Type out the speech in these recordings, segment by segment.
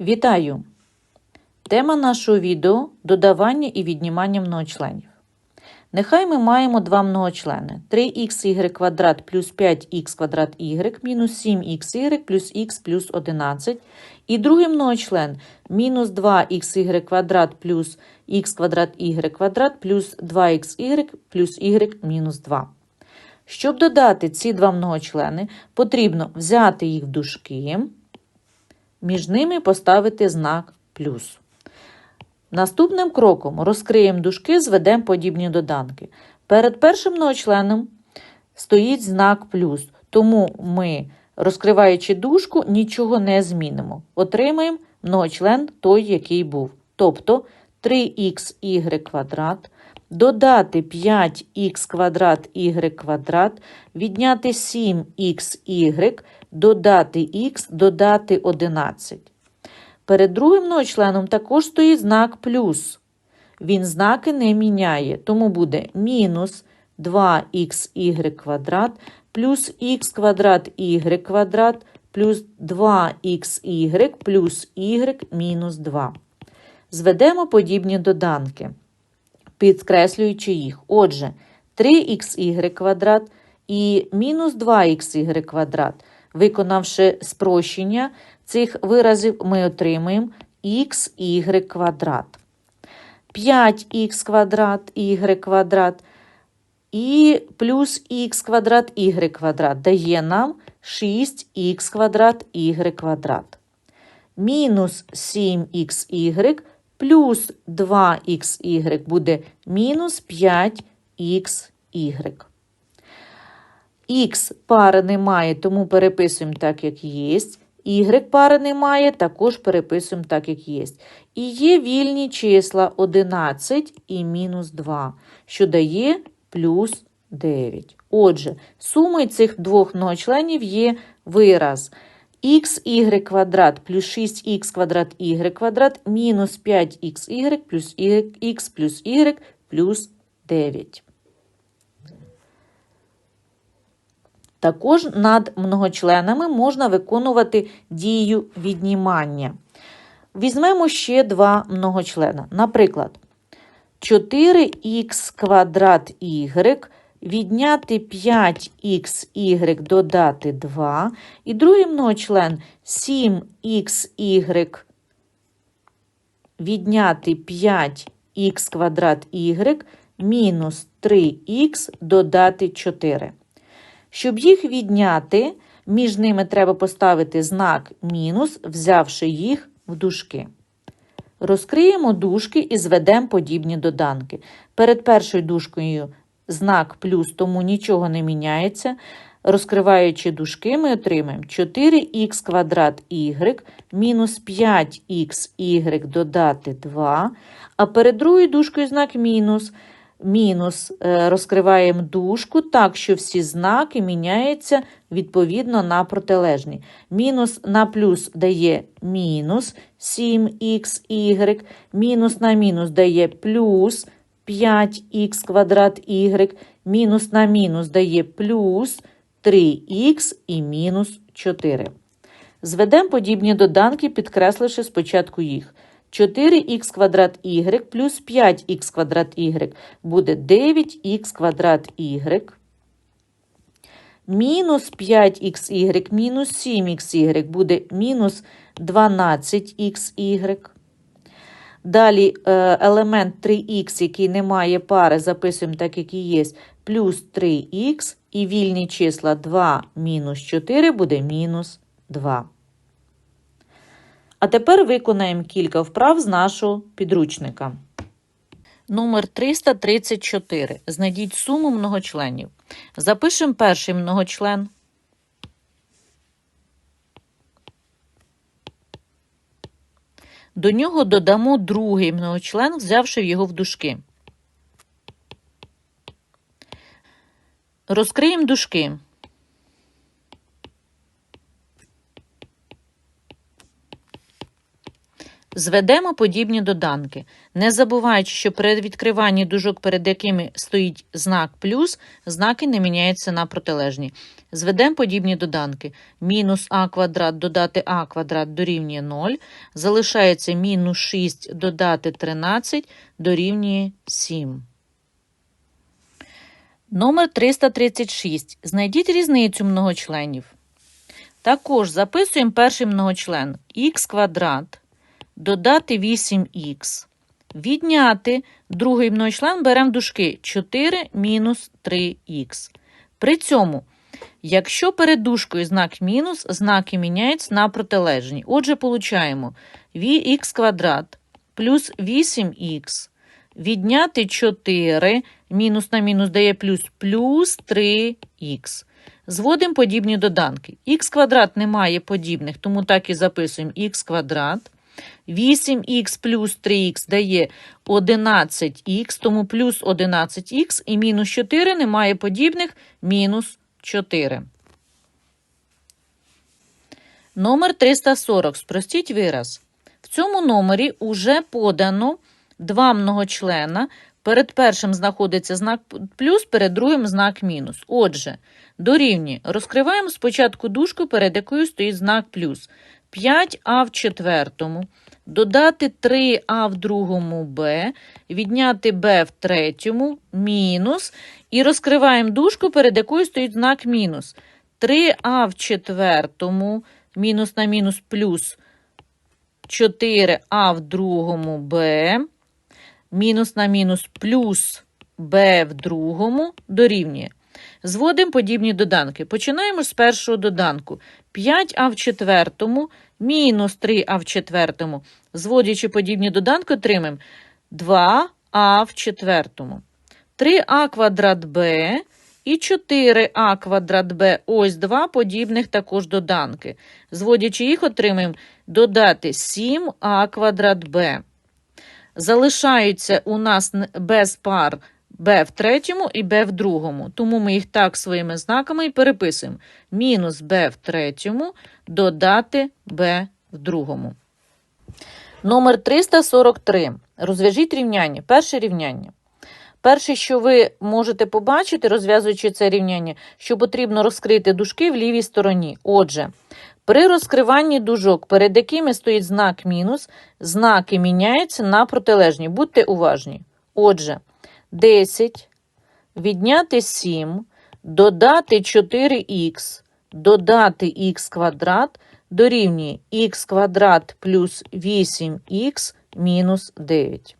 Вітаю! Тема нашого відео додавання і віднімання многочленів. Нехай ми маємо два многочлени 3х квадрат плюс 5х квадрат y мінус 7х плюс х плюс 11. І другий многочлен мінус 2х квадрат плюс х квадрат y квадрат плюс 2х плюс y мінус 2. Щоб додати ці два многочлени, потрібно взяти їх в дужки, між ними поставити знак плюс. Наступним кроком розкриємо дужки, зведемо подібні доданки. Перед першим многочленом стоїть знак плюс, тому ми, розкриваючи дужку, нічого не змінимо. Отримаємо многочлен той, який був. Тобто 3х квадрат додати 5х квадрат y квадрат, відняти 7х додати х, додати 11. Перед другим многочленом також стоїть знак плюс. Він знаки не міняє, тому буде мінус 2х квадрат плюс х квадрат y квадрат плюс 2х плюс y мінус 2. Зведемо подібні доданки, підкреслюючи їх. Отже, 3х квадрат і мінус 2х квадрат. Виконавши спрощення цих виразів, ми отримаємо х квадрат. 5х квадрат y квадрат і плюс х квадрат y квадрат дає нам 6х квадрат y квадрат. Мінус 7х плюс 2х буде мінус 5х. Х пари немає, тому переписуємо так, як є. Y пари немає, також переписуємо так, як є. І є вільні числа 11 і мінус 2, що дає плюс 9. Отже, сумою цих двох многочленів є вираз xy квадрат плюс 6х квадрат y квадрат мінус 5xy плюс х плюс y плюс 9. Також над многочленами можна виконувати дію віднімання. Візьмемо ще два многочлена. Наприклад, 4х квадрат y відняти 5xy додати 2. І другий многочлен 7xy відняти 5х квадрат y мінус 3х додати 4. Щоб їх відняти, між ними треба поставити знак мінус, взявши їх в дужки. Розкриємо дужки і зведемо подібні доданки. Перед першою дужкою знак плюс, тому нічого не міняється. Розкриваючи дужки, ми отримаємо 4х квадрат y мінус 5х додати 2, а перед другою дужкою знак мінус – мінус е, розкриваємо дужку так, що всі знаки міняються відповідно на протилежні. Мінус на плюс дає мінус 7х, мінус на мінус дає плюс 5х квадрат y, мінус на мінус дає плюс 3х і мінус 4. Зведемо подібні доданки, підкресливши спочатку їх. 4х квадрат y плюс 5х квадрат y буде 9х квадрат y. Мінус 5х мінус 7х буде мінус 12х. Далі е, елемент 3х, який не має пари, записуємо так, як і є, плюс 3х, і вільні числа 2 мінус 4 буде мінус 2. А тепер виконаємо кілька вправ з нашого підручника. Номер 334. Знайдіть суму многочленів. Запишемо перший многочлен. До нього додамо другий многочлен, взявши його в дужки. Розкриємо дужки. Зведемо подібні доданки, не забуваючи, що при відкриванні дужок, перед якими стоїть знак плюс, знаки не міняються на протилежні. Зведемо подібні доданки. Мінус а квадрат додати а квадрат дорівнює 0. Залишається мінус 6 додати 13 дорівнює 7. Номер 336. Знайдіть різницю многочленів. Також записуємо перший многочлен х квадрат додати 8х. Відняти другий многочлен беремо дужки 4 мінус 3х. При цьому, якщо перед дужкою знак мінус, знаки міняються на протилежні. Отже, получаємо х квадрат плюс 8х. Відняти 4, мінус на мінус дає плюс, плюс 3х. Зводимо подібні доданки. х квадрат не має подібних, тому так і записуємо х квадрат. 8х плюс 3х дає 11х, тому плюс 11х і мінус 4 немає подібних, мінус 4. Номер 340. Спростіть вираз. В цьому номері уже подано два многочлена. Перед першим знаходиться знак плюс, перед другим знак мінус. Отже, дорівнює. Розкриваємо спочатку дужку, перед якою стоїть знак плюс. 5а в четвертому, додати 3а в другому b, відняти b в третьому, мінус. І розкриваємо дужку, перед якою стоїть знак мінус. 3а в четвертому, мінус на мінус плюс 4а в другому b, мінус на мінус плюс b в другому дорівнює. Зводимо подібні доданки. Починаємо з першого доданку. 5а в четвертому, мінус 3а в четвертому. Зводячи подібні доданки, отримаємо 2а в четвертому. 3а квадрат b і 4а квадрат b. Ось два подібних також доданки. Зводячи їх, отримаємо додати 7а квадрат b. Залишаються у нас без пар b в третьому і b в другому. Тому ми їх так своїми знаками і переписуємо. Мінус b в третьому додати b в другому. Номер 343. Розв'яжіть рівняння. Перше рівняння. Перше, що ви можете побачити, розв'язуючи це рівняння, що потрібно розкрити дужки в лівій стороні. Отже, при розкриванні дужок, перед якими стоїть знак мінус, знаки міняються на протилежні. Будьте уважні. Отже, 10, відняти 7, додати 4х, додати х квадрат дорівнює х квадрат плюс 8х мінус 9.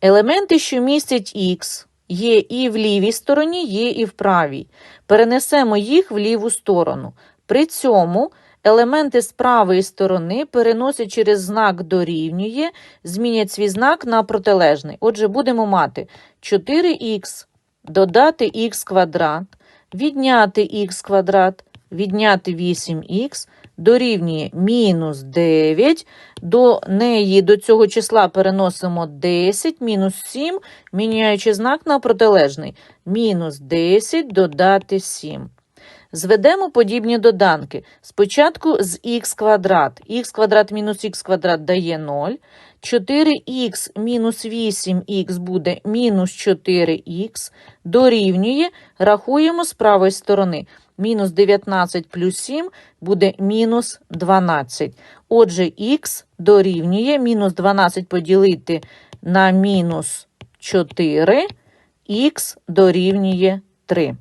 Елементи, що містять х, є і в лівій стороні, є і в правій. Перенесемо їх в ліву сторону. При цьому елементи з правої сторони переносять через знак дорівнює, змінять свій знак на протилежний. Отже, будемо мати 4х додати х квадрат, відняти х квадрат, відняти 8х дорівнює мінус 9. До неї до цього числа переносимо 10, мінус 7, міняючи знак на протилежний. Мінус 10 додати 7. Зведемо подібні доданки. Спочатку з х квадрат. х квадрат мінус х квадрат дає 0. 4х мінус 8х буде мінус 4х. Дорівнює, рахуємо з правої сторони. Мінус 19 плюс 7 буде мінус 12. Отже, х дорівнює мінус 12 поділити на мінус 4, х дорівнює 3.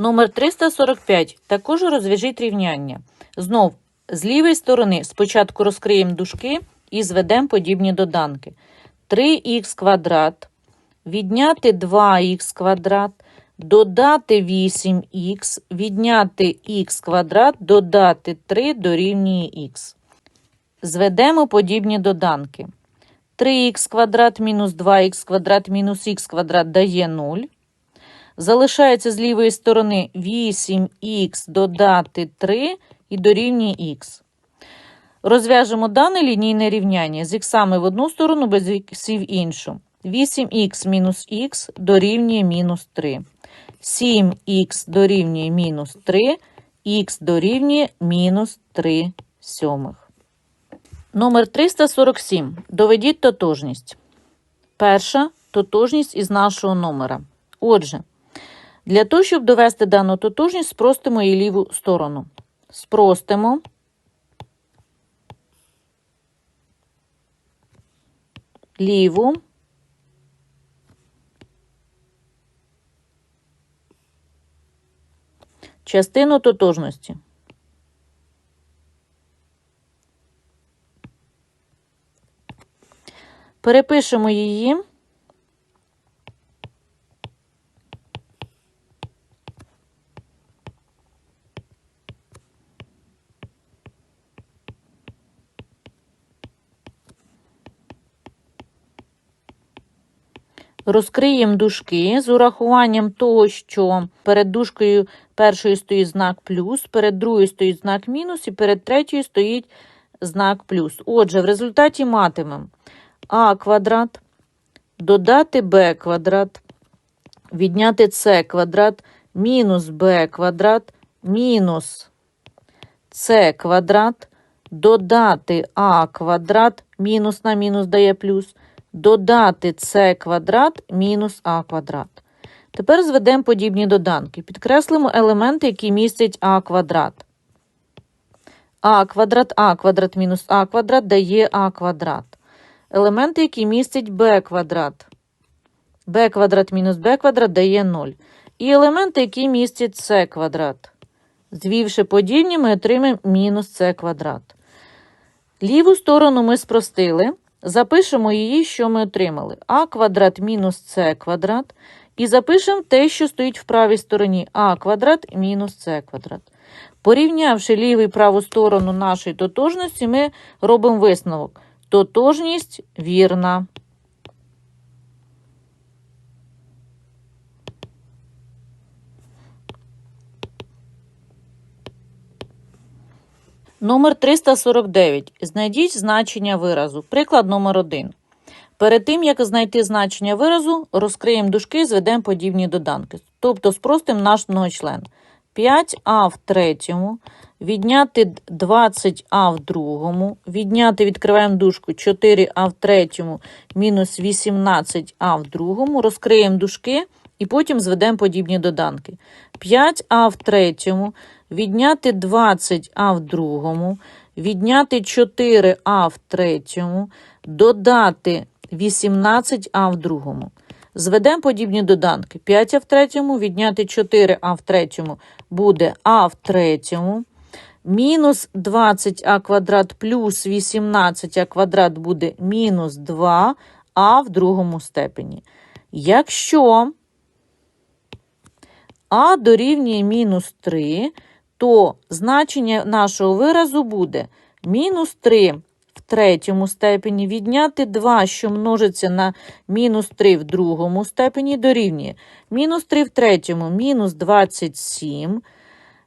Номер 345. Також розв'яжіть рівняння. Знов, з лівої сторони спочатку розкриємо дужки і зведемо подібні доданки. 3х квадрат, відняти 2х квадрат, додати 8х, відняти х квадрат, додати 3 дорівнює х. Зведемо подібні доданки. 3х квадрат мінус 2х квадрат мінус х квадрат дає 0. Залишається з лівої сторони 8х додати 3 і дорівнює х. Розв'яжемо дане лінійне рівняння з х в одну сторону, без х в іншу. 8х мінус х дорівнює мінус 3. 7х дорівнює мінус 3, х дорівнює мінус 3 сьомих. Номер 347. Доведіть тотожність. Перша тотожність із нашого номера. Отже, для того, щоб довести дану тотожність, спростимо її ліву сторону. Спростимо. Ліву. Частину тотожності. Перепишемо її. Розкриємо дужки з урахуванням того, що перед дужкою першою стоїть знак плюс, перед другою стоїть знак мінус і перед третьою стоїть знак плюс. Отже, в результаті матимемо а квадрат, додати b квадрат, відняти c квадрат, мінус b квадрат, мінус c квадрат, додати а квадрат, мінус на мінус дає плюс, додати c квадрат мінус а квадрат. Тепер зведемо подібні доданки. Підкреслимо елементи, які містять а квадрат. а квадрат, а квадрат мінус а квадрат дає а квадрат. Елементи, які містять b квадрат. b квадрат мінус b квадрат дає 0. І елементи, які містять c квадрат. Звівши подібні, ми отримаємо мінус c квадрат. Ліву сторону ми спростили. Запишемо її, що ми отримали. а квадрат мінус С квадрат. І запишемо те, що стоїть в правій стороні а квадрат мінус С квадрат. Порівнявши ліву і праву сторону нашої тотожності, ми робимо висновок. Тотожність вірна. Номер 349. Знайдіть значення виразу. Приклад номер 1. Перед тим, як знайти значення виразу, розкриємо дужки і зведемо подібні доданки. Тобто спростимо наш многочлен. 5а в третьому, відняти 20а в другому, відняти, відкриваємо дужку 4а в третьому, мінус 18а в другому, розкриємо дужки і потім зведемо подібні доданки. 5а в третьому, відняти 20а в другому, відняти 4а в третьому, додати 18а в другому. Зведемо подібні доданки. 5а в третьому, відняти 4а в третьому буде а в третьому. Мінус 20а квадрат плюс 18а квадрат буде мінус 2а в другому степені. Якщо а дорівнює мінус 3, то значення нашого виразу буде мінус 3 в третьому степені, відняти 2, що множиться на мінус 3 в другому степені, дорівнює мінус 3 в третьому, мінус 27,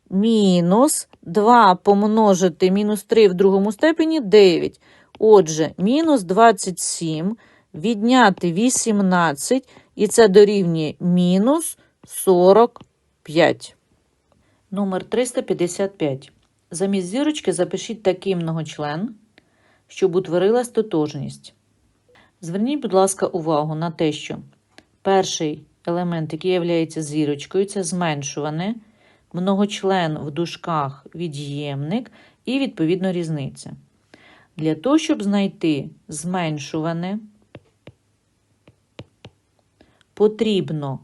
мінус 2 помножити мінус 3 в другому степені 9. Отже, мінус 27, відняти 18, і це дорівнює мінус 45. Номер 355. Замість зірочки запишіть такий многочлен, щоб утворилась тотожність. Зверніть, будь ласка, увагу на те, що перший елемент, який є зірочкою, це зменшуване, многочлен в дужках від'ємник і, відповідно, різниця. Для того, щоб знайти зменшуване, потрібно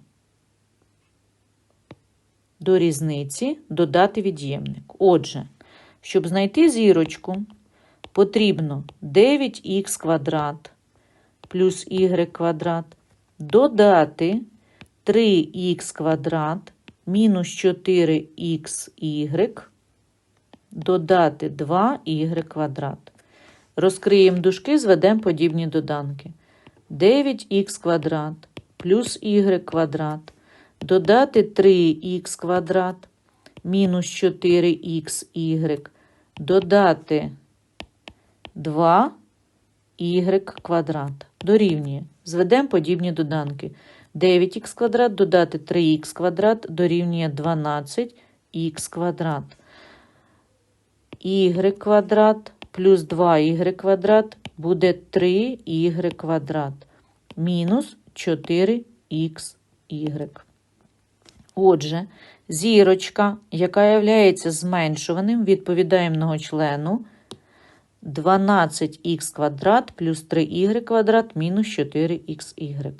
до різниці додати від'ємник. Отже, щоб знайти зірочку, потрібно 9х квадрат плюс y квадрат додати 3х квадрат мінус 4xy додати 2y квадрат. Розкриємо дужки, зведемо подібні доданки. 9х квадрат плюс y квадрат додати 3х квадрат мінус 4xy, додати 2y квадрат. Дорівнює. Зведемо подібні доданки. 9х квадрат додати 3х квадрат дорівнює 12х квадрат. y квадрат плюс 2y квадрат буде 3y квадрат мінус 4xy. Отже, зірочка, яка є зменшуваним, відповідає члену 12х квадрат плюс 3y квадрат мінус 4xy.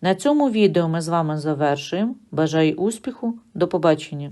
На цьому відео ми з вами завершуємо. Бажаю успіху. До побачення!